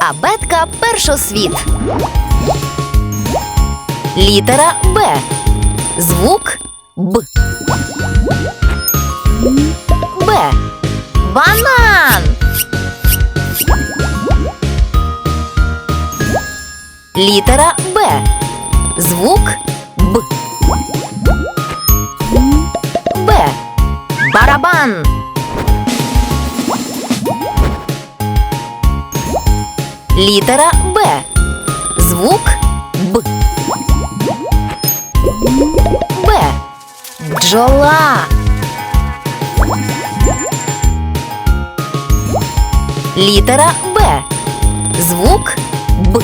Абетка першосвіт. Літера Б. Звук Б. Б. Банан. Літера Б. Звук Б. Б. Барабан. Літера Б. Звук Б. Б. Бджола. Літера Б. Звук Б.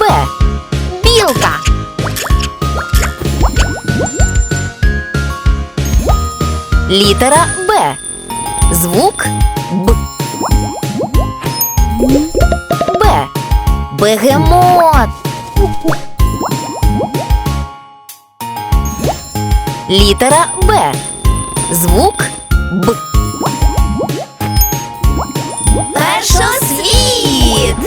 Б. Білка. Літера Б. Звук Б. Б. бегемот. Літера Б. Звук Б. Першосвіт!